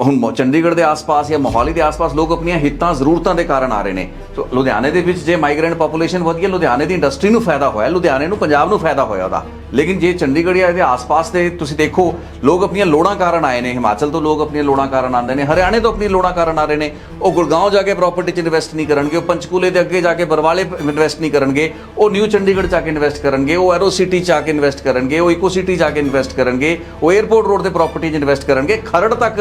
ਹੁਣ ਮੋ- ਚੰਡੀਗੜ੍ਹ ਦੇ ਆਸ-ਪਾਸ ਜਾਂ ਮੋਹਾਲੀ ਦੇ ਆਸ-ਪਾਸ ਲੋਕ ਆਪਣੀਆਂ ਹਿੱਤਾਂ, ਜ਼ਰੂਰਤਾਂ ਦੇ ਕਾਰਨ ਆ ਰਹੇ ਨੇ। ਸੋ ਲੁਧਿਆਣੇ ਦੇ ਵਿੱਚ ਜੇ ਮਾਈਗ੍ਰੈਂਟ ਪੋਪੂਲੇਸ਼ਨ ਵਧ ਗਈ ਲੁਧਿਆਣੇ ਦੀ ਇੰਡਸਟਰੀ ਨੂੰ ਫਾਇਦਾ ਹੋਇਆ, ਲੁਧਿਆਣੇ ਨੂੰ, ਪੰਜਾਬ ਨੂੰ ਫਾਇਦਾ ਹੋਇਆ ਉਹਦਾ। ਲੇਕਿਨ ਜੇ ਚੰਡੀਗੜ੍ਹ ਜਾਂ ਇਹਦੇ ਆਸ-ਪਾਸ ਦੇ ਤੁਸੀਂ ਦੇਖੋ ਲੋਕ ਆਪਣੀਆਂ ਲੋੜਾਂ ਕਾਰਨ ਆਏ ਨੇ ਹਿਮਾਚਲ ਤੋਂ ਲੋਕ ਆਪਣੀਆਂ ਲੋੜਾਂ ਕਾਰਨ ਆਉਂਦੇ ਨੇ ਹਰਿਆਣੇ ਤੋਂ ਆਪਣੀ ਲੋੜਾਂ ਕਾਰਨ ਆ ਰਹੇ ਨੇ ਉਹ ਗੁੜਗਾਉਂ ਜਾ ਕੇ ਪ੍ਰਾਪਰਟੀ 'ਚ ਇਨਵੈਸਟ ਨਹੀਂ ਕਰਨਗੇ ਉਹ ਪੰਚਕੂਲੇ ਦੇ ਅੱਗੇ ਜਾ ਕੇ ਬਰਵਾਲੇ ਇਨਵੈਸਟ ਨਹੀਂ ਕਰਨਗੇ ਉਹ ਨਿਊ ਚੰਡੀਗੜ੍ਹ ਜਾ ਕੇ ਇਨਵੈਸਟ ਕਰਨਗੇ ਉਹ ਐਰੋ ਸਿਟੀ ਜਾ ਕੇ ਇਨਵੈਸਟ ਕਰਨਗੇ ਉਹ ਇਕੋ ਸਿਟੀ ਜਾ ਕੇ ਇਨਵੈਸਟ ਕਰਨਗੇ ਉਹ 에ਅਰਪੋਰਟ ਰੋਡ 'ਤੇ ਪ੍ਰਾਪਰਟੀ 'ਚ ਇਨਵੈਸਟ ਕਰਨਗੇ ਖਰੜ ਤੱਕ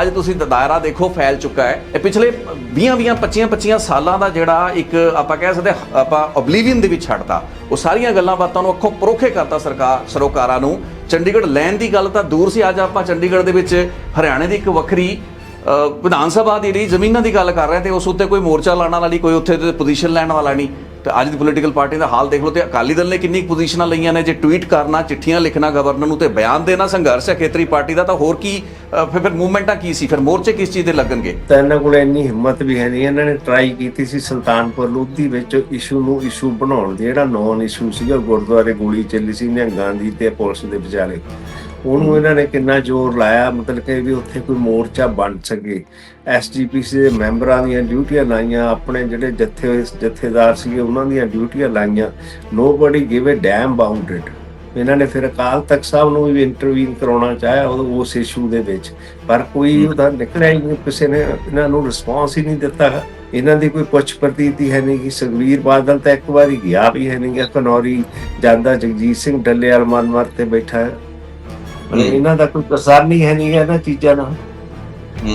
ਅੱਜ ਤੁਸੀਂ ਦ- ਦਾਇਰਾ ਦੇਖੋ ਫੈਲ ਚੁੱਕਾ ਹੈ। ਇਹ ਪਿਛਲੇ 20 20 25 25 ਸਾਲਾਂ ਦਾ ਜਿਹੜਾ ਇੱਕ ਆਪਾਂ ਕਹਿ ਸਕਦੇ ਹਾਂ, ਆਪਾਂ ਓਬਲੀਵੀਅਨ ਦੇ ਵਿੱਚ ਛੱਡਤਾ। ਉਹ ਸਾਰੀਆਂ ਗੱਲਾਂ ਬਾਤਾਂ ਨੂੰ ਅੱਖੋਂ ਪਰੋਖੇ ਕਰਤਾ ਸਰਕਾਰ ਸਰੋਕਾਰਾਂ ਨੂੰ। ਚੰਡੀਗੜ੍ਹ ਲੈਣ ਦੀ ਗੱਲ ਤਾਂ ਦੂਰ ਸੀ। ਅੱਜ ਆਪਾਂ ਚੰਡੀਗੜ੍ਹ ਦੇ ਵਿੱਚ ਹਰਿਆਣੇ ਦੀ ਇੱਕ ਵੱਖਰੀ ਵਿਧਾਨ ਸਭਾ ਦੀ ਜਿਹੜੀ ਜ਼ਮੀਨਾਂ ਦੀ ਗੱਲ ਕਰ ਰਹੇ ਤੇ ਉਸ ਉੱਤੇ ਕੋਈ ਮੋਰਚਾ ਲਾਉਣ ਵਾਲਾ ਨਹੀਂ, ਕੋਈ ਉੱਥੇ ਤੇ ਪੋਜੀਸ਼ਨ ਲੈਣ ਵਾਲਾ ਨਹੀਂ। ਤੇ ਅੱਜ ਦੀ ਪੋਲੀਟੀਕਲ ਪਾਰਟੀ ਦਾ ਹਾਲ ਦੇਖ ਲਓ ਤੇ ਅਕਾਲੀ ਦਲ ਨੇ ਕਿੰਨੀ ਪੋਜੀਸ਼ਨਾਂ ਲਈਆਂ ਨੇ, ਜੇ ਟਵੀਟ ਕਰਨਾ, ਚਿੱਠੀਆਂ ਲਿਖਣਾ ਗਵਰਨਰ ਨੂੰ ਤੇ ਬਿਆਨ ਦੇਣਾ, ਸੰਘਰਸ਼ ਹੈ ਖੇਤਰੀ ਪਾਰਟੀ ਦਾ, ਤਾਂ ਹੋਰ ਕੀ ਫਿਰ ਫਿਰ ਮੂਵਮੈਂਟਾਂ ਕੀ ਸੀ? ਫਿਰ ਮੋਰਚੇ ਕਿਸ ਚੀਜ਼ ਦੇ ਲੱਗਣਗੇ? ਤਾਂ ਇਹਨਾਂ ਕੋਲ ਇੰਨੀ ਹਿੰਮਤ ਵੀ ਹੈ ਨਹੀਂ। ਇਹਨਾਂ ਨੇ ਟਰਾਈ ਕੀਤੀ ਸੀ ਸੁਲਤਾਨਪੁਰ ਲੋਧੀ ਵਿੱਚ ਇਸ਼ੂ ਨੂੰ ਇਸ਼ੂ ਬਣਾਉਣ ਜਿਹੜਾ ਨੌਨ ਇਸ਼ੂ ਸੀਗਾ, ਗੁਰਦੁਆਰੇ ਗੋਲੀ ਚੱਲੀ ਸੀ, ਨਿਹੰਗਾਂ ਦੀ ਤੇ ਪੁਲਿਸ ਦੇ ਵਿਚਾਲੇ। ਉਹਨੂੰ ਇਹਨਾਂ ਨੇ ਕਿੰਨਾ ਜ਼ੋਰ ਲਾਇਆ ਮਤਲਬ ਕਿ ਵੀ ਉੱਥੇ ਕੋਈ ਮੋਰਚਾ ਬਣ ਸਕੇ। ਐਸਜੀਪੀਸੀ ਦੇ ਮੈਂਬਰਾਂ ਦੀਆਂ ਡਿਊਟੀਆਂ ਲਾਈਆਂ ਆਪਣੇ ਜਿਹੜੇ ਜਥੇ ਜਥੇਦਾਰ ਸੀਗੇ ਉਹਨਾਂ ਦੀਆਂ ਡਿਊਟੀਆਂ ਲਾਈਆਂ। Nobody give a damn about it ਇਹਨਾਂ ਨੇ ਫਿਰ ਅਕਾਲ ਤਖਤ ਸਾਹਿਬ ਨੂੰ ਵੀ ਇੰਟਰਵੀਨ ਕਰਾਉਣਾ ਚਾਹਿਆ ਉਸ ਇਸ਼ੂ ਦੇ ਵਿੱਚ। ਪਰ ਕੋਈ ਉਹਦਾ ਨਿਕਲਿਆ ਹੀ ਨਹੀਂ ਕਿਸੇ ਨੇ ਇਹਨਾਂ ਨੂੰ ਰਿਸਪੌਂਸ ਹੀ ਨਹੀਂ ਦਿੱਤਾ। ਇਹਨਾਂ ਦੀ ਕੋਈ ਪੁੱਛ ਪ੍ਰਤੀਤੀ ਹੈ ਨਹੀਂ ਕਿ ਸੁਖਵੀਰ ਬਾਦਲ ਤਾਂ ਇੱਕ ਵਾਰੀ ਗਿਆ ਵੀ ਹੈ ਨਹੀਂ ਕਿ ਕਨੌਰੀ ਜਾਂਦਾ ਜਗਜੀਤ ਸਿੰਘ ਡੱਲੇਵਾਲ ਮਨ ਮਰ ਤੇ ਬੈਠਾ। ਹੈ ਪਰ ਹੂੰ। ਇਹਨਾਂ ਦਾ ਕੋਈ ਕਸਰ ਨਹੀਂ ਹੈ ਨਹੀਂ ਇਹਨਾਂ ਚੀਜ਼ਾਂ ਨਾਲ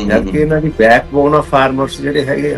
ਜਦ ਕਿ ਇਹਨਾਂ ਦੀ ਬੈਕਬੋਨ ਆਫ ਫਾਰਮਰਸ ਜਿਹੜੇ ਹੈਗੇ ਆ